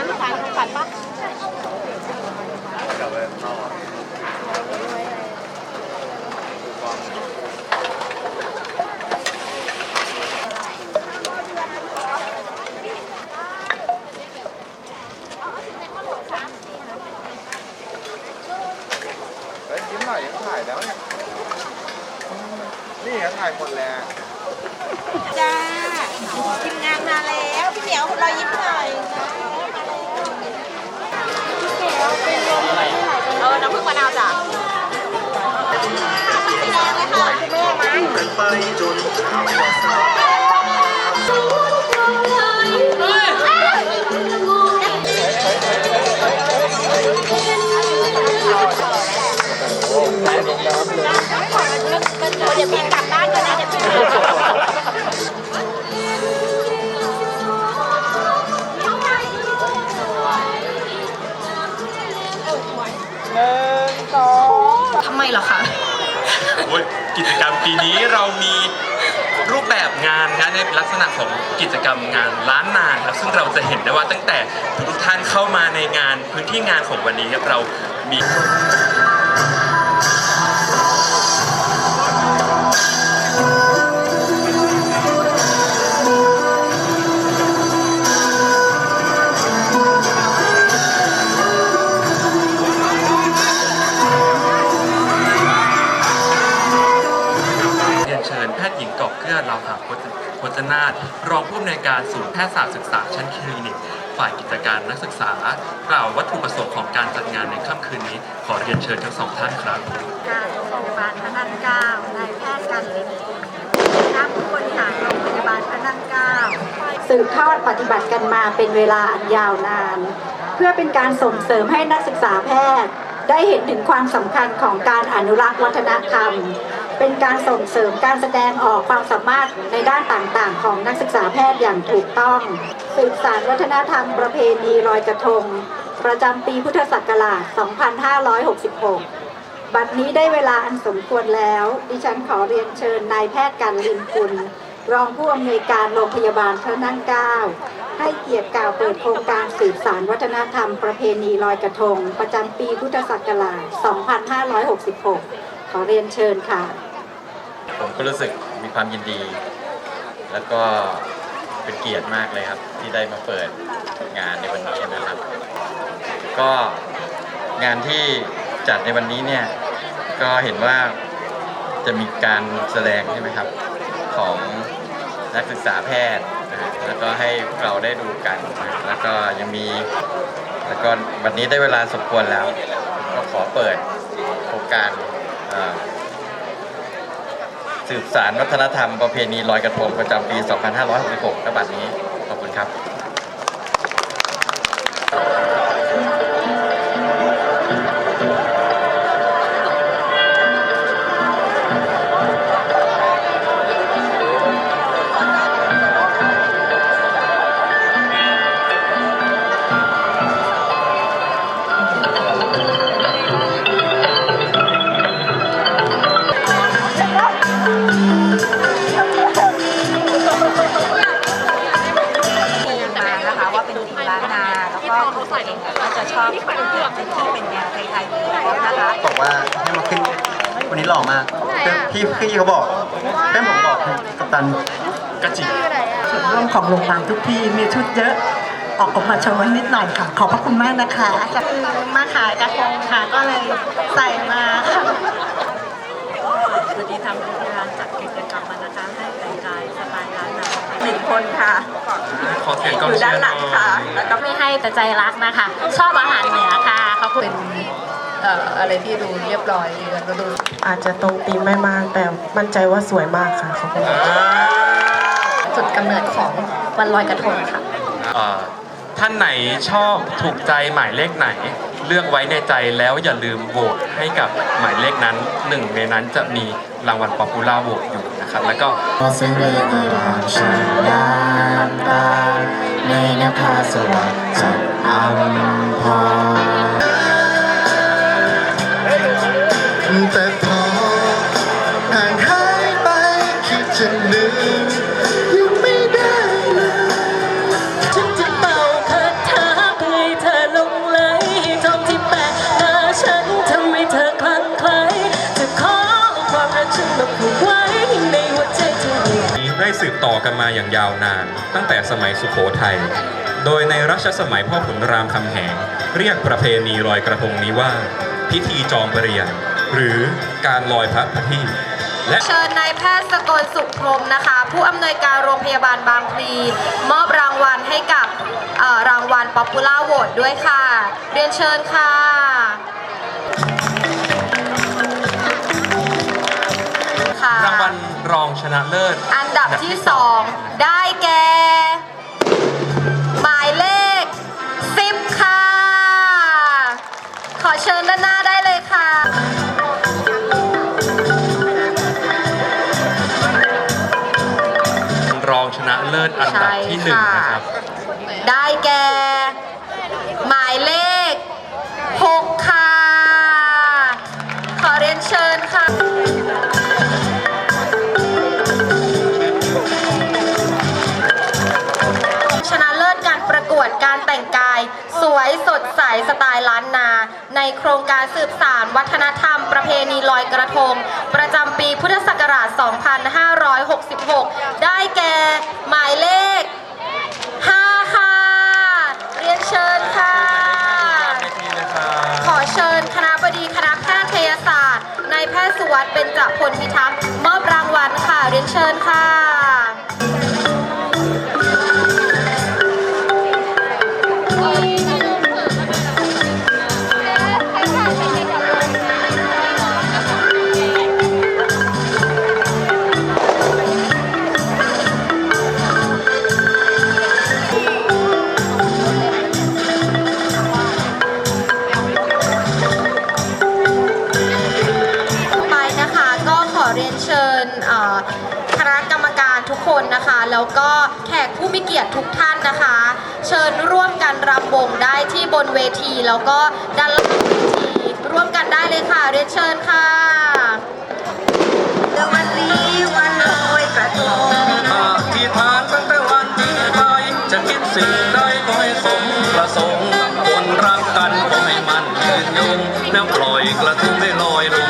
านขายของขวัญปะกลับไปต่อเฮ้ยยิ้มหน่อยยังถ่ายแล้วเนี่ย นี่ก็ถ่ายหมดแล้ว จ้าทีมงานมาแล้ว พี่เหมียวเรายิ้มหน่อย เออน้ำผึ้งมะนาวจ้ะสีแดงเลยค่ะแม่ไหมกันไปจนเช้าวันเสา หรอคะโอ้ยกิจกรรมปีนี้เรามีรูปแบบงานนะในลักษณะของกิจกรรมงานล้านนาครับซึ่งเราจะเห็นได้ว่าตั้งแต่ทุกท่านเข้ามาในงานพื้นที่งานของวันนี้ครับเรามี อบเกลือเราหาพจนาถรองผู้อำนวยการศูนย์แพทยศาสตร์ศึกษาชั้นคลินิก ฝ่ายกิจการนักศึกษากล่าววัตถุประสงค์ของการจัดงานในค่ำคืนนี้ ขอเรียนเชิญทั้งสองท่านครับการโรงพยาบาลพระนั่งเกล้านายแพทย์กันลินนักผู้บริหารโรงพยาบาลพระนั่งเกล้าสืบทอดปฏิบัติกันมาเป็นเวลาอันยาวนาน เพื่อเป็นการส่งเสริมให้นักศึกษาแพทย์ได้เห็นถึงความสำคัญของการอนุรักษ์วัฒนธรรม เป็นการส่งเสริมการแสดงออกความสามารถในด้านต่างๆ ของนักศึกษาแพทย์อย่างถูกต้อง สืบสานวัฒนธรรมประเพณีลอยกระทง ประจำปีพุทธศักราช 2566 บัดนี้ได้เวลาอันสมควรแล้ว ดิฉันขอเรียนเชิญนายแพทย์กันลินคุณ รองผู้อำนวยการโรงพยาบาลพระนั่งเกล้าให้เกียรติกล่าวเปิดโครงการสืบสารวัฒนธรรมประเพณีลอยกระทง ประจำปีพุทธศักราช 2566 ขอเรียนเชิญค่ะ ผมก็รู้สึกมีความยินดี แล้วก็เป็นเกียรติมากเลยครับ ที่ได้มาเปิดงานในวันนี้นะครับ ก็งานที่จัดในวันนี้เนี่ยก็เห็นว่าจะมีการแสดงใช่ไหมครับของนักศึกษาแพทย์นะแล้วก็ให้เราได้ดูกัน แล้วก็ยังมี แล้วก็วันนี้ได้เวลาสมควรแล้ว ก็ขอเปิดโครงการ สืบสารวัฒนธรรมประเพณีลอยกระทงประจำปี 2566กบัดนี้ ขอบคุณครับ ก็คุณตัวเองก็จะชอบเป็นที่เป็นแนวไทยๆอยู่แล้วนะคะบอกว่าให้มาขึ้นวันนี้หล่อมากพี่พี่เขาบอกเพื่อนผมบอกกัปตันก็จริงส่วนร่วมของโรงพยาบาลทุกที่มีชุดเยอะออกมาโชว์นิดหน่อยค่ะ ขอบพระคุณมากนะคะมาขายกระทงค่ะก็เลยใส่มาค่ะวันนี้ทางโรงพยาบาลจัดกิจกรรมมานะคะให้แต่งกายสไตล์ล้านนาหนึ่งคนค่ะขอเสียงกองอยู่เชีด้ายนร์หลังค่ะ แล้วก็ไม่ให้ แต่ใจรักนะคะ ชอบอาหารเหนือค่ะเขาเป็นเอ่ออะไรที่ดูเรียบร้อยแล้วก็ดูอาจจะตรงตีมไม่มากแต่มั่นใจว่าสวยมากค่ะขอบคุณจุดกำเนิดของวันลอยกระทงค่ะเอ่อท่านไหนชอบถูกใจหมายเลขไหน เลือกไว้ในใจแล้วอย่าลืมโหวตให้กับหมายเลขนั้นหนึ่งในนั้นจะมีรางวัลป๊อปปูล่าโหวตอยู่นะครับ แล้วก็ เสด็จรามชายามตาในนภาสวรรค์จัดอัมพรแต่พอ ต่อกันมาอย่างยาวนาน ตั้งแต่สมัยสุโขทัย โดยในรัชสมัยพ่อขุนรามคำแหง เรียกประเพณีลอยกระทงนี้ว่า พิธีจองประเรียน หรือการลอยพระประทีปและเชิญนายแพทย์สกลสุขพรหมนะคะ ผู้อำนวยการโรงพยาบาลบางพลีมอบรางวัลให้กับเอ่อรางวัลป๊อปปูล่าโหวตด้วยค่ะ เรียนเชิญค่ะค่ะรางวัล รองชนะเลิศ อันดับที่สองได้แก่ หมายเลข 10 ค่ะ ขอเชิญด้านหน้าได้เลยค่ะ รองชนะเลิศอันดับที่หนึ่งนะครับ ได้แก่ หมายเลข 6 ค่ะ ขอเรียนเชิญค่ะ ในโครงการสืบสารวัฒนธรรมประเพณีลอยกระทง ประจำปีพุทธศักราช 2566 ได้แก่หมายเลข 5 ค่ะ เรียนเชิญค่ะ ขอเชิญคณะบดีคณะแพทยศาสตร์นายแพทย์สุวัสด์เป็นจพลพิทักษ์มอบรางวัลค่ะ เรียนเชิญค่ะ ญเอ่อคณะกรรมการทุกคนนะคะ แล้วก็แขกผู้มีเกียรติทุกท่านนะคะ เชิญร่วมกันรำวงได้ที่บนเวที แล้วก็ด้านล่างเวทีร่วมกันได้เลยค่ะเรียนเชิญค่ะวันนี้วันลอยกระทงอธิษฐานตั้งแต่วันที่ไปจะคิดสิ่งใดก็ให้สมประสงค์คนรักกันก็ให้มันยืนยงแล้วปล่อยกระทงได้ลอยลงวา